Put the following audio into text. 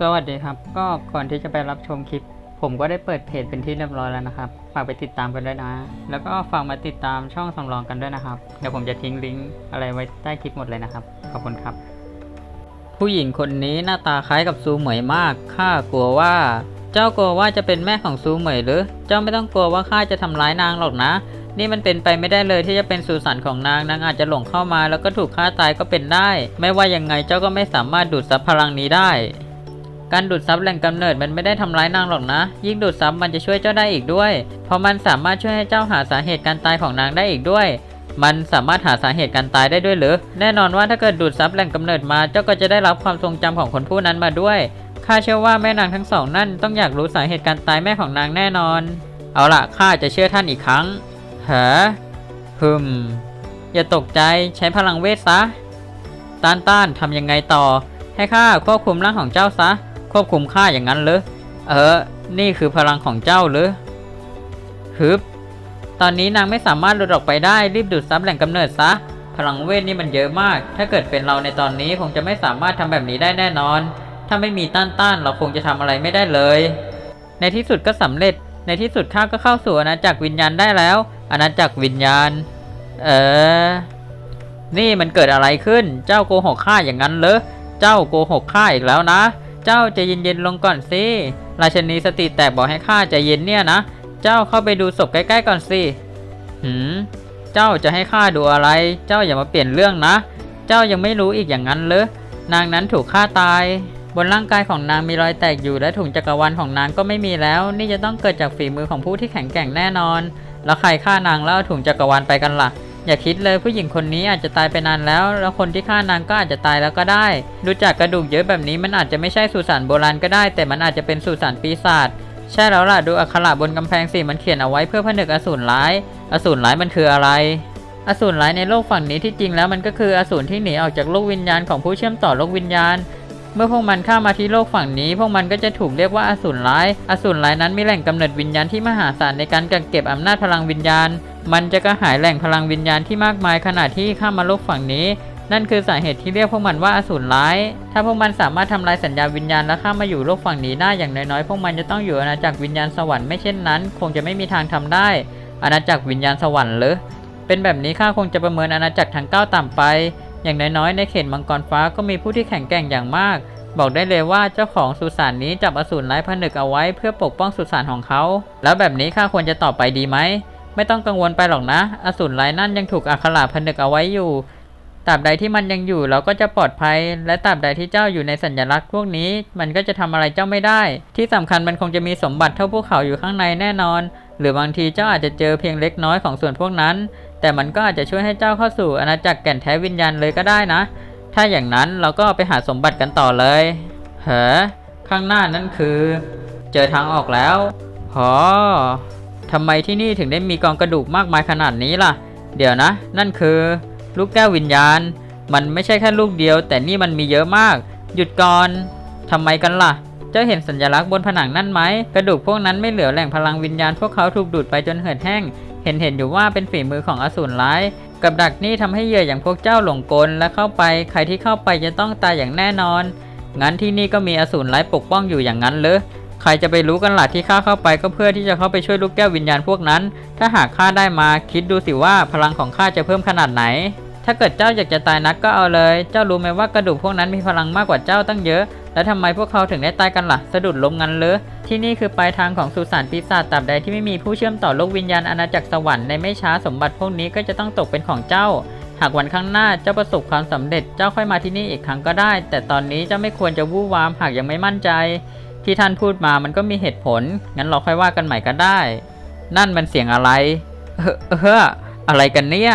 สวัสดีครับ ก็ก่อนที่จะไปรับชมคลิป ผมก็ได้เปิดเพจเป็นที่เรียบร้อยแล้วนะครับ ฝากไปติดตามกันด้วยนะ แล้วก็ฝากมาติดตามช่องสำรองกันด้วยนะครับ เดี๋ยวผมจะทิ้งลิงก์อะไรไว้ใต้คลิปหมดเลยนะครับ ขอบคุณครับ ผู้หญิงคนนี้หน้าตาคล้ายกับซูเหมยมาก ข้ากลัวว่า เจ้ากลัวว่าจะเป็นแม่ของซูเหมยหรือ เจ้าไม่ต้องกลัวว่าข้าจะทำร้ายนางหรอกนะ นี่มันเป็นไปไม่ได้เลยที่จะเป็นสุสานของนาง นางอาจจะหลงเข้ามา แล้วก็ถูกฆ่าตายก็เป็นได้ ไม่ว่ายังไงเจ้าก็ไม่สามารถดูดซับพลังนี้ได้ การดูดซับแหล่งกำเนิดมันไม่ได้ทำร้ายนางหรอกนะ ยิ่งดูดซับมันจะช่วยเจ้าได้อีกด้วย เพราะมันสามารถช่วยให้เจ้าหาสาเหตุการตายของนางได้อีกด้วย มันสามารถหาสาเหตุการตายได้ด้วยหรือ แน่นอนว่าถ้าเกิดดูดซับแหล่งกำเนิดมา เจ้าก็จะได้รับความทรงจำของคนผู้นั้นมาด้วย ข้าเชื่อว่าแม่นางทั้งสองนั่นต้องอยากรู้สาเหตุการตายแม่ของนางแน่นอน เอาล่ะข้าจะเชื่อท่านอีกครั้งเหรอฮึมอย่าตกใจใช้พลังเวทซะ ต้านต้านทำยังไงต่อ ให้ข้าควบคุมร่างของเจ้าซะ ควบคุมข้าอย่างนั้นเหรอ เออ นี่คือพลังของเจ้าเหรอฮึบ ตอนนี้นางไม่สามารถหลุดออกไปได้ รีบดูดซับแหล่งกำเนิดซะ พลังเวทนี่มันเยอะมาก ถ้าเกิดเป็นเราในตอนนี้คงจะไม่สามารถทำแบบนี้ได้แน่นอน ถ้าไม่มีต้านต้านเราคงจะทำอะไรไม่ได้เลย ในที่สุดก็สำเร็จ ในที่สุดข้าก็เข้าสู่อาณาจักรวิญญาณได้แล้ว อาณาจักรวิญญาณ เออ นี่มันเกิดอะไรขึ้น เจ้าโกหกข้าอย่างนั้นเหรอ เจ้าโกหกข้าอีกแล้วนะ เจ้าจะเย็นๆลงก่อนสิราชนีสติแตกบอกให้ข้าใจเย็นเนี่ยนะ เจ้าเข้าไปดูศพใกล้ๆก่อนสิหืม เจ้าจะให้ข้าดูอะไร เจ้าอย่ามาเปลี่ยนเรื่องนะ เจ้ายังไม่รู้อีกอย่างนั้นเหรอนางนั้นถูกฆ่าตาย บนร่างกายของนางมีรอยแตกอยู่และถุงจักรวาลของนางก็ไม่มีแล้ว นี่จะต้องเกิดจากฝีมือของผู้ที่แข็งแกร่งแน่นอน แล้วใครฆ่านางแล้วเอาถุงจักรวาลไปกันล่ะ อย่าคิดเลยผู้หญิงคนนี้อาจจะตายไปนานแล้ว แล้วคนที่ฆ่านางก็อาจจะตายแล้วก็ได้ ดูจากกระดูกเยอะแบบนี้มันอาจจะไม่ใช่สุสานโบราณก็ได้ แต่มันอาจจะเป็นสุสานปีศาจใช่แล้วล่ะดูอักขระบนกำแพงสิมันเขียนเอาไว้เพื่อผนึกอสูรร้าย อสูรร้ายมันคืออะไร อสูรร้ายในโลกฝั่งนี้ที่จริงแล้วมันก็คืออสูรที่หนีออกจากโลกวิญญาณของผู้เชื่อมต่อโลกวิญญาณ เมื่อพวกมันเข้ามาที่โลกฝั่งนี้ พวกมันก็จะถูกเรียกว่าอสูรร้าย อสูรร้ายนั้นมีแหล่งกำเนิดวิญญาณที่มหาศาลในการกักเก็บอำนาจพลังวิญญาณ มันจะกระหายแหล่งพลังวิญญาณที่มากมายขณะที่ข้ามาโลกฝั่งนี้ นั่นคือสาเหตุที่เรียกพวกมันว่าอสูรร้าย ถ้าพวกมันสามารถทำลายสัญญาวิญญาณและข้ามมาอยู่โลกฝั่งนี้ได้อย่างน้อยๆ พวกมันจะต้องอยู่อาณาจักรวิญญาณสวรรค์ไม่เช่นนั้น คงจะไม่มีทางทำได้ อาณาจักรวิญญาณสวรรค์หรือเป็นแบบนี้ข้าคงจะประเมินอาณาจักรทั้งเก้าต่ำไป อย่างน้อยๆในเขตมังกรฟ้าก็มีผู้ที่แข็งแกร่งอย่างมาก บอกได้เลยว่าเจ้าของสุสานนี้จับอสูรร้ายผนึกเอาไว้เพื่อปกป้องสุสานของเขา แล้วแบบนี้ข้าควรจะต่อไปดีไหม ไม่ต้องกังวลไปหรอกนะ อสูรร้ายนั่นยังถูกอัคราผนึกเอาไว้อยู่ตราบใดที่มันยังอยู่เราก็จะปลอดภัย และตราบใดที่เจ้าอยู่ในสัญลักษณ์พวกนี้ มันก็จะทำอะไรเจ้าไม่ได้ ที่สำคัญมันคงจะมีสมบัติเท่าภูเขาอยู่ข้างในแน่นอน หรือบางทีเจ้าอาจจะเจอเพียงเล็กน้อยของส่วนพวกนั้น แต่มันก็อาจจะช่วยให้เจ้าเข้าสู่อาณาจักรแก่นแท้วิญญาณเลยก็ได้นะ ถ้าอย่างนั้นเราก็ไปหาสมบัติกันต่อเลยเฮ้ข้างหน้านั่นคือ เจอทางออกแล้วหอทำไมที่นี่ถึงได้มีกองกระดูกมากมายขนาดนี้ล่ะ เดี๋ยวนะ นั่นคือ ลูกแก้ววิญญาณ มันไม่ใช่แค่ลูกเดียว แต่นี่มันมีเยอะมาก หยุดก่อนทำไมกันล่ะ จ้าเห็นสัญลักษณ์บนผนังนั่นไหม กระดูกพวกนั้นไม่เหลือแหล่งพลังวิญญาณพวกเขาถูกดูดไปจนเหือดแห้ง เห็นเห็นอยู่ว่าเป็นฝีมือของอสูรร้าย กับดักนี่ทำให้เหยื่ออย่างพวกเจ้าหลงกลและเข้าไป ใครที่เข้าไปจะต้องตายอย่างแน่นอน งั้นที่นี่ก็มีอสูรร้ายปกป้องอยู่อย่างนั้นเหรอใครจะไปรู้กันหล่ะที่ข้าเข้าไปก็เพื่อที่จะเข้าไปช่วยลูกแก้ววิญญาณพวกนั้น ถ้าหากข้าได้มาคิดดูสิว่าพลังของข้าจะเพิ่มขนาดไหน ถ้าเกิดเจ้าอยากจะตายนักก็เอาเลย เจ้ารู้ไหมว่ากระดูกพวกนั้นมีพลังมากกว่าเจ้าตั้งเยอะ แล้วทำไมพวกเขาถึงได้ตายกันล่ะ สะดุดล้มงันเลยที่นี่คือปลายทางของสุสานปีศาจตราบใดที่ไม่มีผู้เชื่อมต่อโลกวิญญาณอาณาจักรสวรรค์ในไม่ช้าสมบัติพวกนี้ก็จะต้องตกเป็นของเจ้า หากวันข้างหน้าเจ้าประสบความสำเร็จเจ้าค่อยมาที่นี่อีกครั้งก็ได้ แต่ตอนนี้เจ้าไม่ควรจะวู่วามหากยังไม่มั่นใจ ที่ท่านพูดมามันก็มีเหตุผล งั้นเราค่อยว่ากันใหม่ก็ได้ นั่นมันเสียงอะไร เออเอออะไรกันเนี่ย